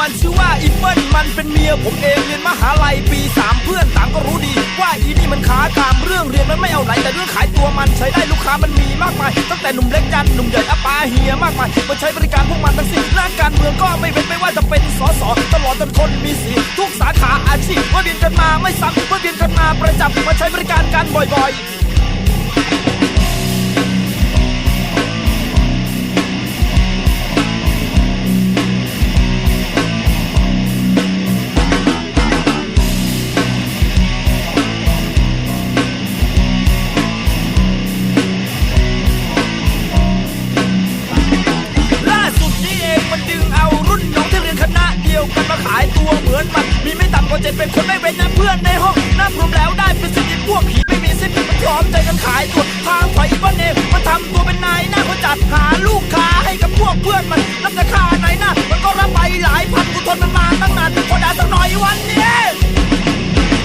มันชื่อว่าอีเปิ้ลมันเป็นเมียผมเองเรียนมหาลัยปีสามเพื่อนต่างก็รู้ดี ว่าอีนี่มันขาตามเรื่องเรียนมันไม่เอาไหนแต่เรื่องขายตัวมันใช้ได้ลูกค้ามันมีมากมายตั้งแต่หนุ่มเล็กยันหนุ่มใหญ่อาปาเฮียมากมายมาใช้บริการพวกมันทั้งสิ้นด้านการเมืองก็ไม่เป็นไม่ว่าจะเป็นสสตลอดจนคนมีสีทุกสาขาอาชีพว่าเวียนกันมาไม่ซ้ำว่าเวียนกันมาประจำมาใช้บริการกันบ่อยๆ ไม่ต่ำกว่าเจ็ดเป็นคนไม่เว้นนะเพื่อนในห้องนับรวมแล้วได้เป็นสิบพวกผีไม่มีสิ้นมันพร้อมใจกันขายตัวทางไฟบ้านเองมันทำตัวเป็นนายหน้าเขาจัดหาลูกค้าให้กับพวกเพื่อนมันนับแต่ค่าไหนหน้ามันก็รับไปหลายพันกูทนมันมาตั้งนานพอด่าสักหน่อยวันนี้ย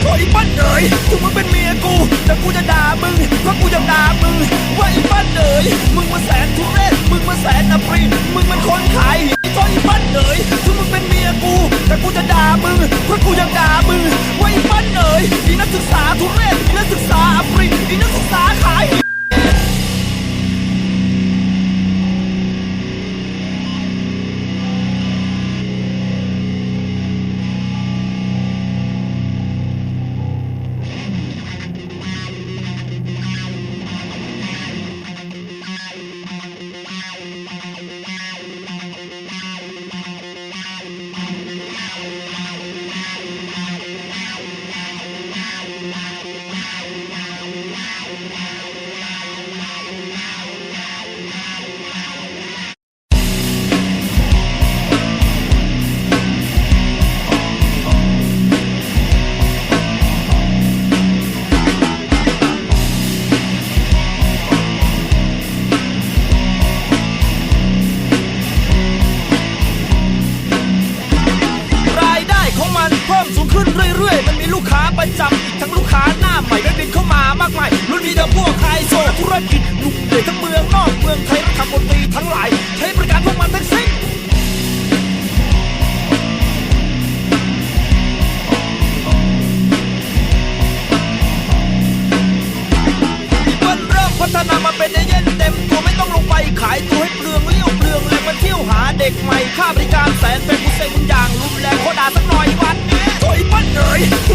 โอ้ยปั้นเอ๋ยถึงมึงเป็นเมียกูแต่กูจะด่ามึงเพราะกูจะด่ามึงว่าไอ้ปั้นเอ๋ยมึงมันแสนทุเรศมึงมันแสนอัปรีมึงมันคนขายหินโอ้ยปั้นเอ๋ยถึงมึงเป็นเมียกูแต่กูจะด่ามึงเพราะกูจะด่า มีลูกค้าประจำอีกทั้งลูกค้าหน้าใหม่ได้บินเข้ามามากมายรุ่นนี้ทั้งพวกไฮโซ่ธุรกิจหนุ่มใหญ่ทั้งเมืองนอกเมืองไทยรัฐมนตรีทั้งหลาย ใช้บริการพวกมันทั้งสิ้นเปิ้ลเริ่มพัฒนามาเป็นเอเย่นเต็มตัวไม่ต้องลงไปขายตัวให้เปลืองเลี้ยวเปลืองแรงมาเที่ยวหาเด็กใหม่ค่าบริการแสนเป็นผู้เซ็งอย่างรุนแรงโคด่าสักหน่อยวันนี้โอยปั้นเอ๋ยถึงมึงเป็นเมีย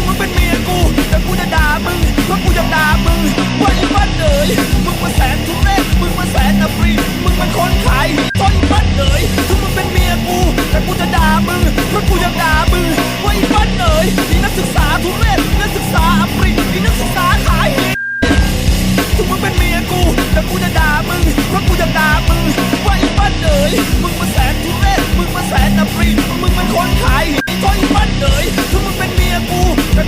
แต่กูจะด่ามึงเพราะกูจะด่ามึงว่าไอ้ปั้นเอ๋ยมึงมาแสนทุเรศมึงมาแสนอับรีมึงมันคนขายหินเพราะไอ้ปั้นเอ๋ยถ้ามึงเป็นเมียกูแต่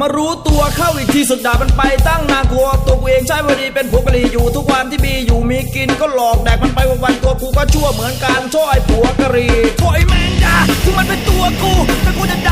มารู้ตัวเข้าอีกทีสุดด่ามันไปตั้งนานกลัวตัวกูเองใช้วดีเป็นผัวกะรีอยู่ทุกวันที่มีอยู่มีกินก็หลอกแดกมันไปวันๆตัวกูก็ชั่วเหมือนกันช่วยผัวกะรีโถอยแมงดาถึงมันเป็นตัวกูแต่กูจะด่า